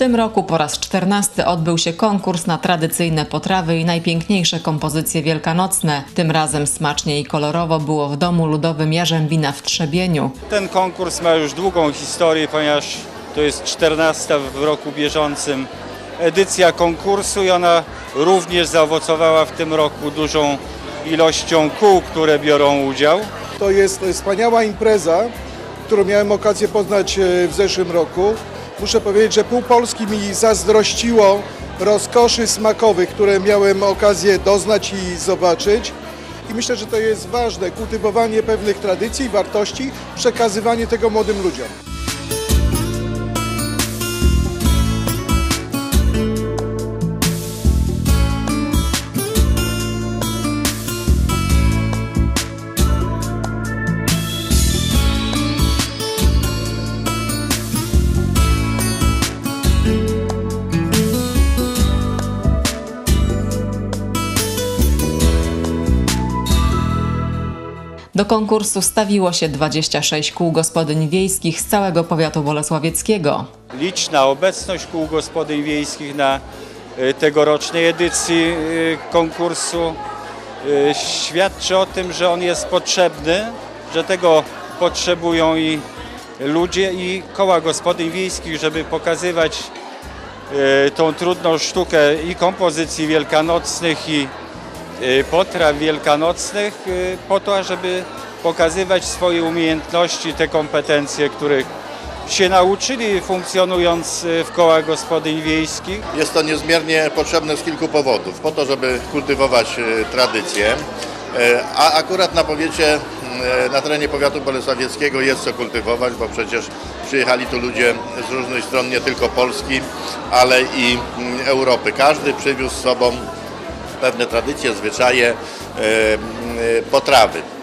tym roku po raz czternasty odbył się konkurs na tradycyjne potrawy i najpiękniejsze kompozycje wielkanocne. Tym razem smacznie i kolorowo było w Domu Ludowym Jarzębina w Trzebieniu. Ten konkurs ma już długą historię, ponieważ to jest 14 w roku bieżącym edycja konkursu i ona również zaowocowała w tym roku dużą ilością kół, które biorą udział. To jest wspaniała impreza, którą miałem okazję poznać e, w zeszłym roku. Muszę powiedzieć, że pół Polski mi zazdrościło rozkoszy smakowych, które miałem okazję doznać i zobaczyć. I myślę, że to jest ważne, kultywowanie pewnych tradycji, wartości, przekazywanie tego młodym ludziom. Do konkursu stawiło się 26 kół gospodyń wiejskich z całego powiatu bolesławieckiego. Liczna obecność kół gospodyń wiejskich na e, tegorocznej edycji e, konkursu e, świadczy o tym, że on jest potrzebny, że tego potrzebują i ludzie i koła gospodyń wiejskich, żeby pokazywać tą trudną sztukę i kompozycji wielkanocnych i potraw wielkanocnych e, po to, żeby pokazywać swoje umiejętności, te kompetencje, których się nauczyli funkcjonując e, w kołach gospodyń wiejskich. Jest to niezmiernie potrzebne z kilku powodów. Po to, żeby kultywować tradycje, e, a akurat na powiecie, na terenie powiatu bolesławieckiego jest co kultywować, bo przecież przyjechali tu ludzie z różnych stron, nie tylko Polski, ale i Europy. Każdy przywiózł z sobą pewne tradycje, zwyczaje, e, e, potrawy.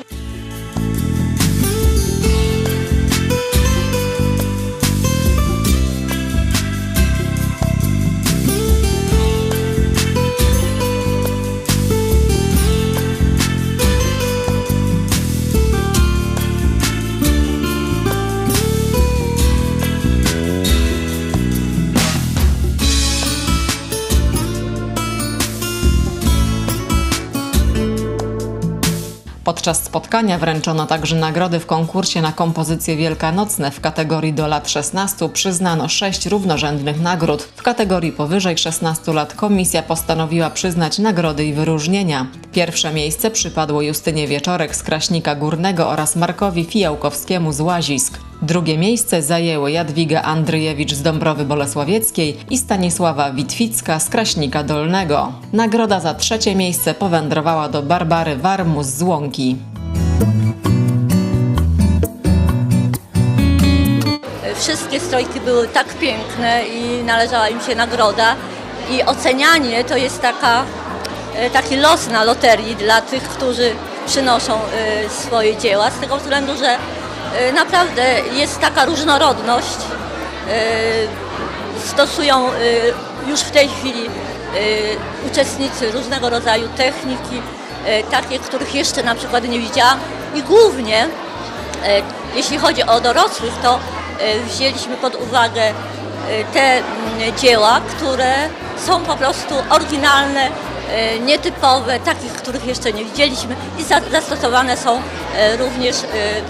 Podczas spotkania wręczono także nagrody w konkursie na kompozycje wielkanocne. W kategorii do lat 16 przyznano sześć równorzędnych nagród. W kategorii powyżej 16 lat komisja postanowiła przyznać nagrody i wyróżnienia. Pierwsze miejsce przypadło Justynie Wieczorek z Kraśnika Górnego oraz Markowi Fijałkowskiemu z Łazisk. Drugie miejsce zajęły Jadwiga Andryjewicz z Dąbrowy Bolesławieckiej i Stanisława Witwicka z Kraśnika Dolnego. Nagroda za trzecie miejsce powędrowała do Barbary Warmus z Łąki. Wszystkie strojki były tak piękne i należała im się nagroda. I ocenianie to jest taka, e, taki los na loterii dla tych, którzy przynoszą e, swoje dzieła, z tego względu, że naprawdę jest taka różnorodność. E, Stosują e, już w tej chwili e, uczestnicy różnego rodzaju techniki, e, takie, których jeszcze na przykład nie widziałam. I głównie E, Jeśli chodzi o dorosłych, to e, wzięliśmy pod uwagę e, te dzieła, które są po prostu oryginalne, e, nietypowe, takich, których jeszcze nie widzieliśmy i za- zastosowane są e, również e, e,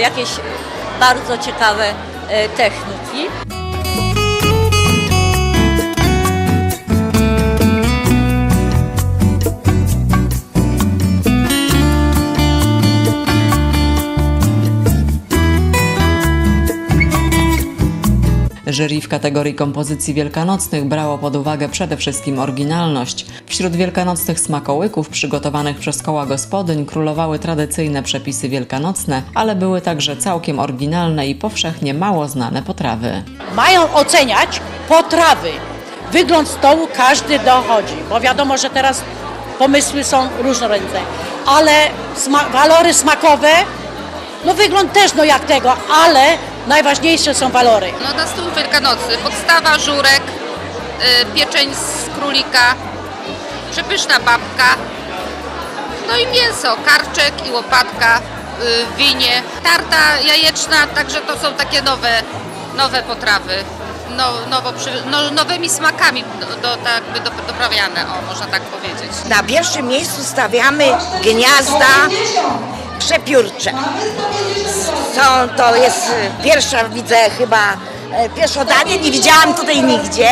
jakieś bardzo ciekawe e, techniki. Jury w kategorii kompozycji wielkanocnych brało pod uwagę przede wszystkim oryginalność. Wśród wielkanocnych smakołyków przygotowanych przez koła gospodyń królowały tradycyjne przepisy wielkanocne, ale były także całkiem oryginalne i powszechnie mało znane potrawy. mają oceniać potrawy. Wygląd stołu każdy dochodzi, bo wiadomo, że teraz pomysły są różnorodne, ale sma- walory smakowe, no wygląd też no jak tego, ale najważniejsze są walory. No na stół wielkanocny podstawa żurek, y, pieczeń z królika, przepyszna babka, no i mięso, karczek i łopatka y, w winie. Tarta jajeczna, także to są takie nowe, nowe potrawy. no, nowo, no, nowymi smakami do, do, tak, do, doprawiane, o, można tak powiedzieć. Na pierwszym miejscu stawiamy gniazda przepiórcze. Są, to jest e, pierwsza, widzę chyba e, pierwsze danie, nie widziałam tutaj nigdzie.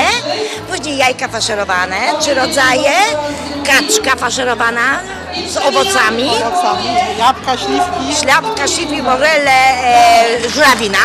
Później jajka faszerowane, trzy rodzaje, kaczka faszerowana z owocami, Jabłka, śliwki. ślepka, śliwki, morele, e, żurawina.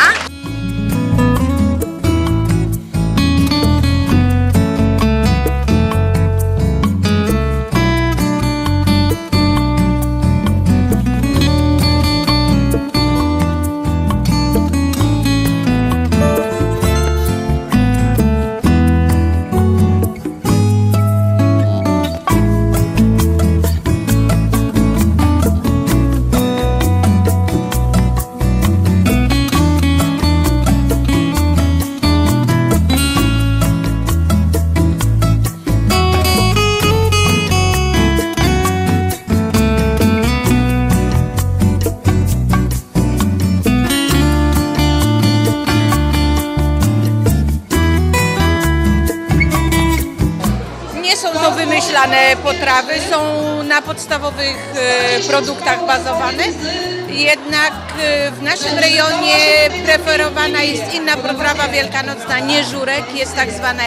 Wymyślane potrawy, są na podstawowych e, produktach bazowane. Jednak e, w naszym rejonie preferowana jest inna potrawa wielkanocna, nie żurek, jest tak zwane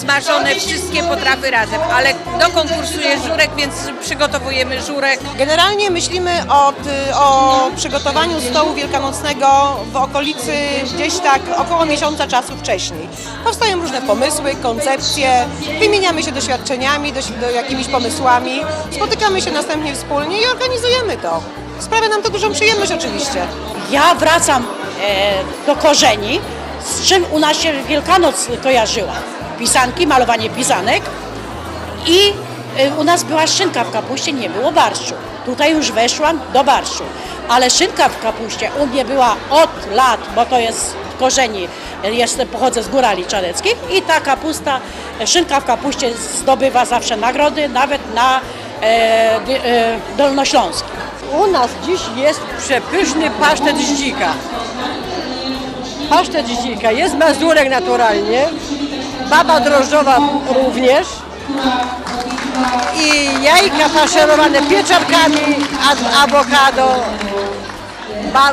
smażone wszystkie potrawy razem, ale do konkursu jest żurek, więc przygotowujemy żurek. Generalnie myślimy o, ty- o przygotowaniu stołu wielkanocnego w okolicy gdzieś tak około miesiąca czasu wcześniej. Powstają różne pomysły, koncepcje, wymieniamy się doświadczeniami, doś, do jakimiś pomysłami, spotykamy się następnie wspólnie i organizujemy to. Sprawia nam to dużą przyjemność oczywiście. Ja wracam e, do korzeni, z czym u nas się Wielkanoc kojarzyła. Pisanki, malowanie pisanek i e, u nas była szynka w kapuście, nie było barszczu. Tutaj już weszłam do barszczu, ale szynka w kapuście u mnie była od lat, bo to jest korzeni, e, jestem, pochodzę z Górali Czareckich i ta kapusta, e, szynka w kapuście zdobywa zawsze nagrody, nawet na e, e, Dolnośląskim. U nas dziś jest przepyszny pasztet z dzika. Pasztet z dzika. Jest mazurek naturalnie, baba drożdżowa również i jajka faszerowane pieczarkami, awokado,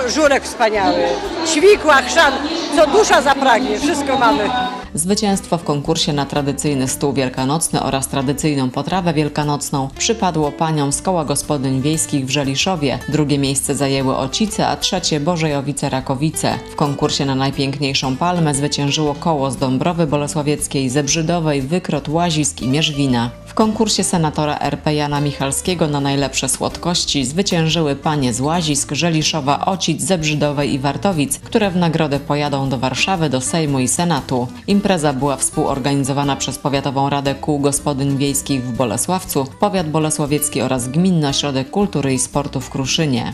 żurek wspaniały, ćwikła, chrzan, co dusza zapragnie, wszystko mamy. Zwycięstwo w konkursie na tradycyjny stół wielkanocny oraz tradycyjną potrawę wielkanocną przypadło paniom z koła gospodyń wiejskich w Żeliszowie. Drugie miejsce zajęły Ocice, a trzecie Bożejowice-Rakowice. W konkursie na najpiękniejszą palmę zwyciężyło koło z Dąbrowy Bolesławieckiej, Zebrzydowej, Wykrot, Łazisk i Mierzwina. W konkursie senatora RP Jana Michalskiego na najlepsze słodkości zwyciężyły panie z Łazisk, Żeliszowa, Ocic, Zebrzydowej i Wartowic, które w nagrodę pojadą do Warszawy, do Sejmu i Senatu. Impreza była współorganizowana przez Powiatową Radę Kół Gospodyń Wiejskich w Bolesławcu, Powiat Bolesławiecki oraz Gminny Ośrodek Kultury i Sportu w Kruszynie.